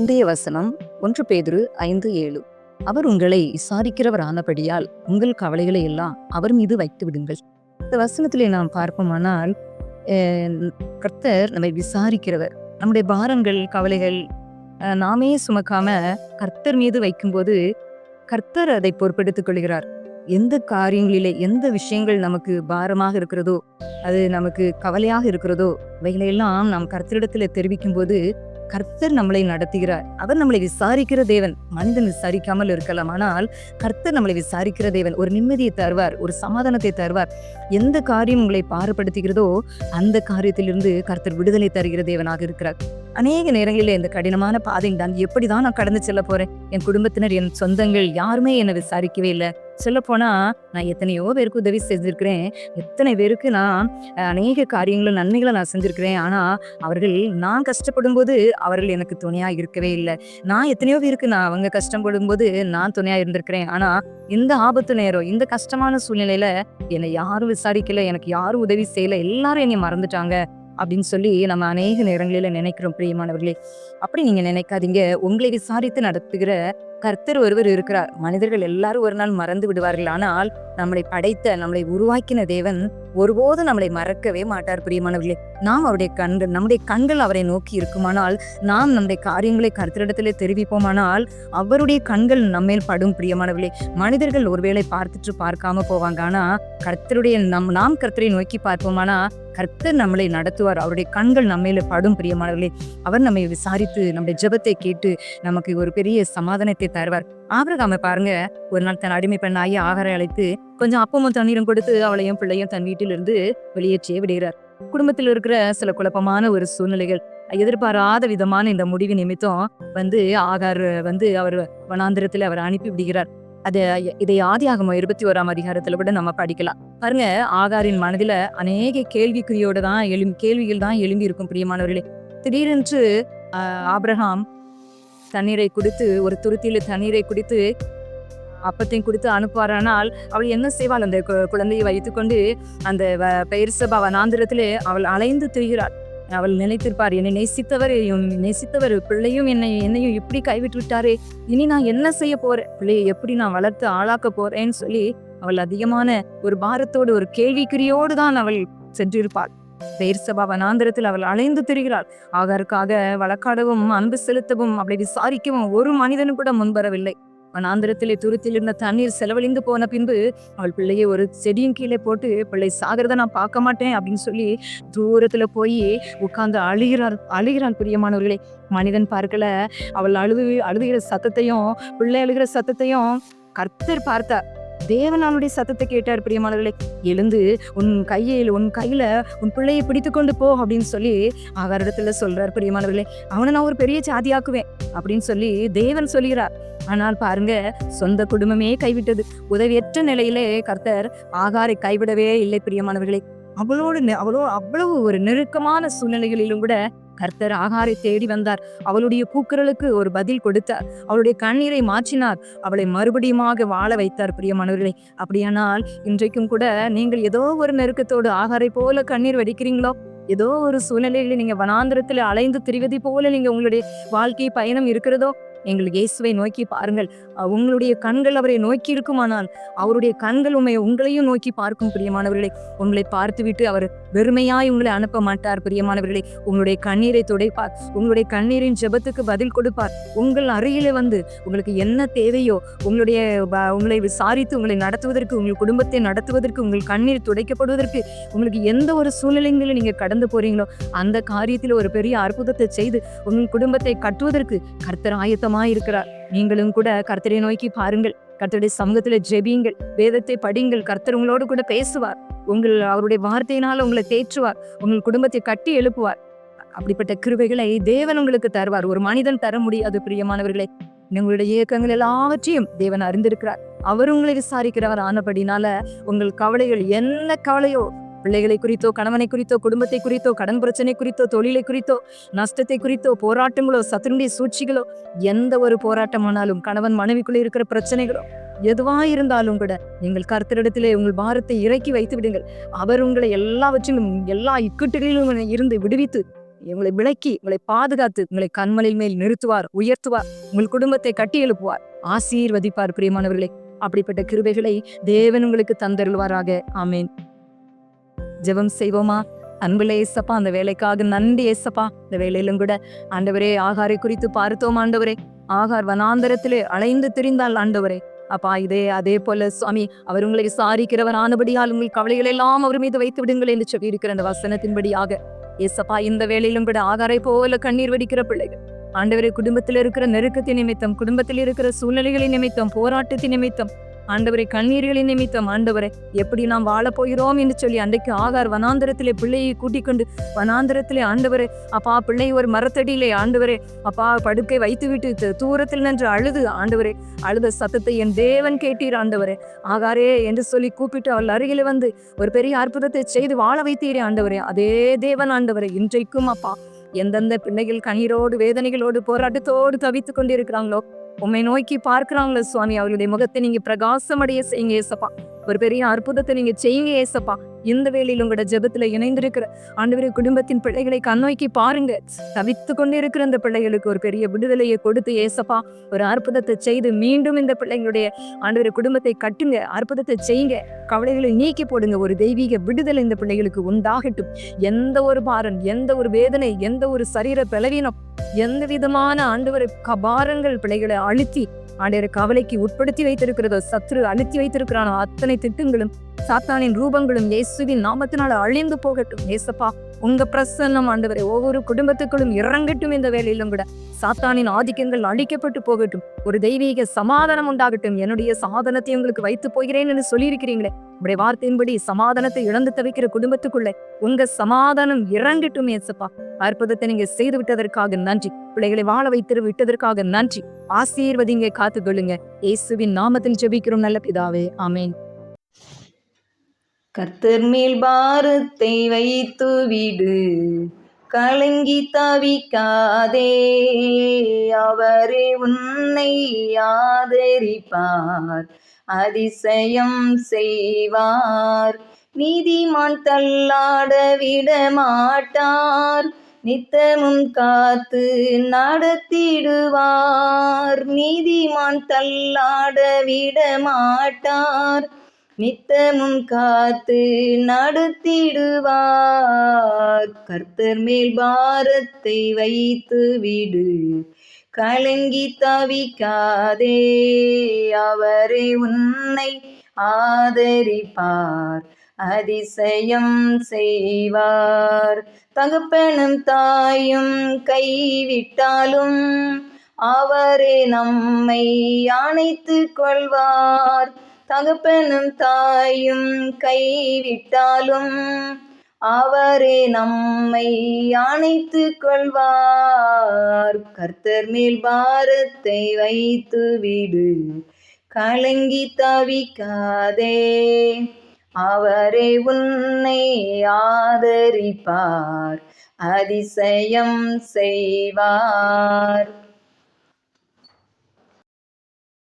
இன்றைய வசனம் ஒன்று பேதுரு ஐந்து ஏழு. அவர் உங்களை விசாரிக்கிறவர் ஆனபடியால் உங்கள் கவலைகளை எல்லாம் அவர் மீது வைத்து விடுங்கள். இந்த வசனத்திலே நாம் பார்ப்போமானால் கர்த்தர் நம்மை விசாரிக்கிறவர். நம்முடைய பாரங்கள் கவலைகள் நாமே சுமக்காம கர்த்தர் மீது வைக்கும்போது கர்த்தர் அதை பொறுப்பெடுத்துக் கொள்கிறார். எந்த காரியங்களிலே எந்த விஷயங்கள் நமக்கு பாரமாக இருக்கிறதோ அது நமக்கு கவலையாக இருக்கிறதோ இவைகளையெல்லாம் நாம் கர்த்தரிடத்தில் தெரிவிக்கும் போது கர்த்தர் நம்மளை நடத்துகிறார். அவர் நம்மளை விசாரிக்கிற தேவன். மனிதன் விசாரிக்காமல் இருக்கலாம். ஆனால் கர்த்தர் நம்மளை விசாரிக்கிற தேவன். ஒரு நிம்மதியை தருவார். ஒரு சமாதானத்தை தருவார். எந்த காரியம் உங்களை பாரப்படுத்துகிறதோ அந்த காரியத்திலிருந்து கர்த்தர் விடுதலை தருகிற தேவனாக இருக்கிறார். அநேக நேரங்களில் இந்த கடினமான பாதை தான் எப்படி தான் நான் கடந்து செல்ல போறேன்? என் குடும்பத்தினர் என் சொந்தங்கள் யாருமே என்னை விசாரிக்கவே இல்லை. சொல்லப்போனால் நான் எத்தனையோ பேருக்கு உதவி செஞ்சுருக்கிறேன். எத்தனை பேருக்கு நான் அநேக காரியங்களும் நன்மைகளை நான் செஞ்சுருக்கிறேன். ஆனால் அவர்கள் நான் கஷ்டப்படும் போது அவர்கள் எனக்கு துணையாக இருக்கவே இல்லை. நான் எத்தனையோ பேருக்கு நான் அவங்க கஷ்டப்படும் போது நான் துணையாக இருந்திருக்கிறேன். ஆனால் இந்த ஆபத்து நேரம் இந்த கஷ்டமான சூழ்நிலையில் என்னை யாரும் விசாரிக்கல எனக்கு யாரும் உதவி செய்யலை எல்லாரும் என்னை மறந்துட்டாங்க அப்படின்னு சொல்லி நம்ம அநேக நேரங்களில் நினைக்கிறோம் பிரியமானவர்களே. அப்படி நீங்கள் நினைக்காதீங்க. உங்களை விசாரித்து நடத்துகிற கர்த்தர் ஒருவர் இருக்கிறார். மனிதர்கள் எல்லாரும் ஒரு நாள் மறந்து விடுவார்கள். ஆனால் நம்மளை படைத்த நம்மளை உருவாக்கின தேவன் ஒருபோதும் நம்மளை மறக்கவே மாட்டார் பிரியமானவர்களே. நாம் அவருடைய கண்கள் நம்முடைய கண்கள் அவரை நோக்கி இருக்குமானால் நாம் நம்முடைய காரியங்களை கருத்திடத்திலே தெரிவிப்போமானால் அவருடைய கண்கள் நம்மேல் படும் பிரியமானவர்களே. மனிதர்கள் ஒருவேளை பார்த்துட்டு பார்க்காம போவாங்க. ஆனா கர்த்தருடைய நம் நாம் கர்த்தரை நோக்கி பார்ப்போமானா கர்த்தர் நம்மளை நடத்துவார். அவருடைய கண்கள் நம்மையில படும் பிரியமானவர்களே. அவர் நம்மை விசாரித்து நம்முடைய ஜெபத்தை கேட்டு நமக்கு ஒரு பெரிய சமாதானத்தை தருவார். ஆபிரகாமை பாருங்க. ஒரு நாள் தன் அடிமை பெண்ணாகி ஆகாரை அழைத்து கொஞ்சம் அப்பமும் தண்ணீரும் கொடுத்து அவளையும் பிள்ளையும் தன் வீட்டிலிருந்து வெளியேற்றியே விடுகிறார். குடும்பத்தில் இருக்கிற சில குழப்பமான ஒரு சூழ்நிலைகள் எதிர்பாராத விதமான இந்த முடிவு நிமித்தம் வந்து ஆகார் வந்து அவர் வனாந்திரத்தில் அவர் அனுப்பி விடுகிறார். அது இதை ஆதியாகமம் இருபத்தி ஓராம் அதிகாரத்துல கூட நம்ம படிக்கலாம். பாருங்க ஆகாரின் மனதில அநேக கேள்விக்குறியோட தான் எழும் கேள்விகள் தான் எழும்பி இருக்கும் பிரியமானவர்களே. திடீரென்று ஆஹ், ஆபிரகாம் தண்ணீரை குடித்து ஒரு துருத்தியில் தண்ணீரை குடித்து அப்பத்தையும் கொடுத்து அனுப்புவாரானால் அவள் என்ன செய்வாள்? அந்த கு- குழந்தையை வைத்துக்கொண்டு அந்த வ- பெயர்சபா வனாந்திரத்திலே அவள் அலைந்து திரிகிறாள். அவள் நினைத்திருப்பார் என்னை நேசித்தவர் நேசித்தவர் பிள்ளையும் என்னை என்னையும் இப்படி கைவிட்டு விட்டாரே இனி நான் என்ன செய்ய போறேன்? பிள்ளையை எப்படி நான் வளர்த்து ஆளாக்க போறேன்னு சொல்லி அவள் அதிகமான ஒரு பாரத்தோடு ஒரு கேள்விக்குறியோடு தான் அவள் சென்றிருப்பாள். பெயர்சபா வனாந்திரத்தில் அவள் அலைந்து திரிகிறாள். அதற்காக வழக்காடவும் அன்பு செலுத்தவும் அப்படி விசாரிக்கவும் ஒரு மனிதனும் கூட முன்வரவில்லை. வனாந்திரத்திலே துருத்தில் இருந்த தண்ணீர் செலவழிந்து போன பின்பு அவள் பிள்ளையை ஒரு செடியின் கீழே போட்டு பிள்ளை சாகிறத நான் பார்க்க மாட்டேன் அப்படின்னு சொல்லி தூரத்துல போய் உட்கார்ந்து அழுகிறாள் அழுகிறாள் பிரியமானவர்களே. மனிதன் பார்க்கல. அவள் அழுது அழுதுகிற சத்தத்தையும் பிள்ளை அழுகிற சத்தத்தையும் கர்த்தர் பார்த்தார். தேவன் சத்தத்தை கேட்டார் பிரியமானவர்களே. எழுந்து உன் கையில் உன் கையில உன் பிள்ளையை பிடித்து கொண்டு போ அப்படின்னு சொல்லி அவரிடத்துல சொல்றார் பிரியமானவர்களே. அவனை நான் ஒரு பெரிய சாதியாக்குவேன் அப்படின்னு சொல்லி தேவன் சொல்லுகிறார். ஆனால் பாருங்க சொந்த குடும்பமே கைவிட்டது. உதவியற்ற நிலையிலே கர்த்தர் ஆகாரை கைவிடவே இல்லை பிரியமானவர்களே. அவளோடு நெ- அவளோ அவ்வளவு ஒரு நெருக்கமான சூழ்நிலைகளிலும் கூட கர்த்தர் ஆகாரை தேடி வந்தார். அவளுடைய கூக்குரலுக்கு ஒரு பதில் கொடுத்தார். அவளுடைய கண்ணீரை மாற்றினார். அவளை மறுபடியுமாக வாழ வைத்தார் பிரியமானவர்களே அப்படியானால் இன்றைக்கும் கூட நீங்கள் ஏதோ ஒரு நெருக்கத்தோடு ஆகாரை போல கண்ணீர் வடிக்கிறீங்களோ? ஏதோ ஒரு சூழ்நிலையில நீங்க வனாந்திரத்தில் அலைந்து திரிவதை போல நீங்க உங்களுடைய வாழ்க்கை பயணம் இருக்கிறதோ? நீங்கள் இயேசுவை நோக்கி பாருங்கள். உங்களுடைய கண்கள் அவரை நோக்கி இருக்குமானால் அவருடைய கண்கள் உண்மை உங்களையும் நோக்கி பார்க்கும் பிரியமானவர்களே. உங்களை பார்த்துவிட்டு அவர் வெறுமையாய் உங்களை அனுப்ப மாட்டார் பிரியமானவர்களே. உங்களுடைய கண்ணீரை துடைப்பார். உங்களுடைய கண்ணீரின் ஜெபத்துக்கு பதில் கொடுப்பார். உங்கள் அருகில வந்து உங்களுக்கு என்ன தேவையோ உங்களுடைய உங்களை விசாரித்து உங்களை நடத்துவதற்கு உங்கள் குடும்பத்தை நடத்துவதற்கு உங்கள் கண்ணீர் துடைக்கப்படுவதற்கு உங்களுக்கு எந்த ஒரு சூழ்நிலைகளில் நீங்கள் கடந்து போறீங்களோ அந்த காரியத்தில் ஒரு பெரிய அற்புதத்தை செய்து உங்கள் குடும்பத்தை கட்டுவதற்கு கர்த்தர் ஆயத்தமாய் இருக்கிறார் நீங்களும் கூட கர்த்தரை நோக்கி பாருங்கள். கர்த்தருடைய சமூகத்துல ஜெபியுங்கள். வேதத்தை படியுங்கள். கர்த்தர் உங்களோடு கூட பேசுவார். உங்கள் அவருடைய வார்த்தையினால உங்களை தேற்றுவார். உங்கள் குடும்பத்தை கட்டி எழுப்புவார். அப்படிப்பட்ட கிருவைகளை தேவன் உங்களுக்கு தருவார். ஒரு மனிதன் தர முடியாது பிரியமானவர்களே. உங்களுடைய இயக்கங்கள் எல்லாவற்றையும் தேவன் அறிந்திருக்கிறார். அவர் உங்களை விசாரிக்கிறவர் ஆனபடினால உங்கள் கவலைகள் என்ன கவலையோ பிள்ளைகளை குறித்தோ கணவனை குறித்தோ குடும்பத்தை குறித்தோ கடன் பிரச்சனை குறித்தோ தொழிலை குறித்தோ நஷ்டத்தை குறித்தோ போராட்டங்களோ சத்துருடைய சூழ்ச்சிகளோ எந்த ஒரு போராட்டமானாலும் கணவன் மனைவிக்குள்ளே இருக்கிற பிரச்சனைகளோ எதுவா இருந்தாலும் கூட நீங்கள் கர்த்தரிடத்திலே உங்கள் பாரத்தை இறக்கி வைத்து விடுங்கள். அவர் உங்களை எல்லாவற்றிலும் எல்லா இக்கட்டுகளிலும் இருந்து விடுவித்து உங்களை விளக்கி உங்களை பாதுகாத்து உங்களை கண்மலில் மேல் நிறுத்துவார் உயர்த்துவார் உங்கள் குடும்பத்தை கட்டி எழுப்புவார். ஆசீர்வதிப்பார் பிரியமானவர்களே. அப்படிப்பட்ட கிருபைகளை தேவன் உங்களுக்கு தந்தருள்வாராக. ஆமேன். ஜெபம் செய்வோமா? அன்புல ஏசப்பா அந்த வேலைக்காக நன்றி ஏசப்பா. இந்த வேலையிலும் கூட ஆண்டவரே ஆகாரை குறித்து பார்த்தோம் ஆண்டவரே. ஆகார் வனாந்தரத்திலே அலைந்து திரிந்தாள் ஆண்டவரே. அப்பா இதே அதே போல சுவாமி அவர் உங்களை விசாரிக்கிறவர் ஆனபடியால் உங்கள் கவலைகள் எல்லாம் அவர் மீது வைத்து விடுங்கள் என்று சொல்லி இருக்கிற அந்த வசனத்தின்படியாக. ஏசப்பா இந்த வேலையிலும் கூட ஆகாரை போல கண்ணீர் வடிக்கிற பிள்ளைகள். ஆண்டவரே குடும்பத்தில் இருக்கிற நெருக்கத்தின் நிமித்தம் குடும்பத்தில் இருக்கிற சூழ்நிலைகளின் நிமித்தம் போராட்டத்தின் நிமித்தம் ஆண்டவரை கண்ணீர்களின் நிமித்தம் ஆண்டவரை எப்படி நாம் வாழப்போகிறோம் என்று சொல்லி அன்றைக்கு ஆகார் வனாந்தரத்திலே பிள்ளையை கூட்டிக் கொண்டு வனாந்தரத்திலே ஆண்டவரே அப்பா பிள்ளை ஒரு மரத்தடியிலே ஆண்டவரே அப்பா படுக்கை வைத்துவிட்டு விட்டு தூரத்தில் நின்று அழுது ஆண்டவரே அழுத சத்தத்தை என் தேவன் கேட்டீர் ஆண்டவரே. ஆகாரே என்று சொல்லி கூப்பிட்டு அவள் அருகில் வந்து ஒரு பெரிய அற்புதத்தை செய்து வாழ வைத்தீரே ஆண்டவரே அதே தேவன் ஆண்டவரே இன்றைக்கும் அப்பா எந்தெந்த பிள்ளைகள் கண்ணீரோடு வேதனைகளோடு போராட்டத்தோடு தவித்துக் கொண்டிருக்கிறாங்களோ உம்மை நோக்கி பார்க்கிறாங்களே சுவாமி அவருடைய முகத்தை நீங்க பிரகாசமடைய செய்யுங்க ஏசப்பா ஒரு பெரிய அற்புதத்தை நீங்க செய்யுங்க ஏசப்பா. இந்த வேளையில் உங்களோட ஜெபத்துல இணைந்திருக்கிற ஆண்டவரை குடும்பத்தின் பிள்ளைகளை கண்ணோக்கி பாருங்க. தவித்து கொண்டு இருக்கிற அந்த பிள்ளைகளுக்கு ஒரு பெரிய விடுதலையை கொடுத்து ஏசப்பா ஒரு அற்புதத்தை செய்து மீண்டும் இந்த பிள்ளைங்களுடைய ஆண்டவரை குடும்பத்தை கட்டுங்க அற்புதத்தை செய்யுங்க. கவலைகளை நீக்கி போடுங்க. ஒரு தெய்வீக விடுதலை இந்த பிள்ளைகளுக்கு உண்டாகட்டும். எந்த ஒரு பாரம் எந்த ஒரு வேதனை எந்த ஒரு சரீர பலவீனம் எந்த விதமான ஆண்டவர் கபாரங்கள் பிள்ளைகளை அழுத்தி ஆண்டவர் கவலைக்கு உட்படுத்தி வைத்திருக்கிறதோ சத்ரு அழுத்தி வைத்திருக்கிறானோ அத்தனை திட்டங்களும் சாத்தானின் ரூபங்களும் இயேசுவின் நாமத்தினால அழிந்து போகட்டும் ஏசப்பா. உங்க பிரசன்னம் ஆண்டவரை ஒவ்வொரு குடும்பத்துக்களும் இறங்கட்டும் இந்த வேலையிலும் கூட. சாத்தானின் ஆதிக்கங்கள் அழிக்கப்பட்டு போகட்டும். ஒரு தெய்வீக சமாதானம் உண்டாகட்டும். என்னுடைய சமாதானத்தை உங்களுக்கு வைத்து போகிறேன் என்று சொல்லியிருக்கிறீங்களே. உடைய வார்த்தையின்படி சமாதானத்தை இழந்து தவிக்கிற குடும்பத்துக்குள்ளே உங்க சமாதானம் இறங்கட்டும் ஏசப்பா. அற்புதத்தை நீங்க செய்து விட்டதற்காக நன்றி. பிள்ளைகளை வாழ வைத்து விட்டதற்காக நன்றி. ஆசீர்வதிங்க காத்துக்கொள்ளுங்க. இயேசுவின் நாமத்தில் ஜெபிக்கிறோம் நல்ல பிதாவே. ஆமென். கர்த்தர் மேல் பாரத்தை வைத்து விடு. கலங்கி தவிக்காதே. அவரே உன்னை ஆதரிப்பார். அதிசயம் செய்வார். நீதிமான் தள்ளாட விட மாட்டார் நித்தமும் காத்து நடத்திடுவார். நீதிமான் தள்ளாட விட மாட்டார் நித்தமும் காத்து நடத்திடுவார். கர்த்தர் மேல் பாரத்தை வைத்து விடு. கலங்கி தவிக்காதே அவரே உன்னை ஆதரிப்பார். அதிசயம் செய்வார். தகப்பனும் தாயும் கைவிட்டாலும் அவரே நம்மை அணைத்து கொள்வார். தகப்பனும் தாயும் கைவிட்டாலும் அவரே நம்மை அணைத்து கொள்வார். கர்த்தர் மேல் பாரத்தை வைத்து விடு. கலங்கி தவிக்காதே. அவரே உன்னை ஆதரிப்பார். அதிசயம் செய்வார்.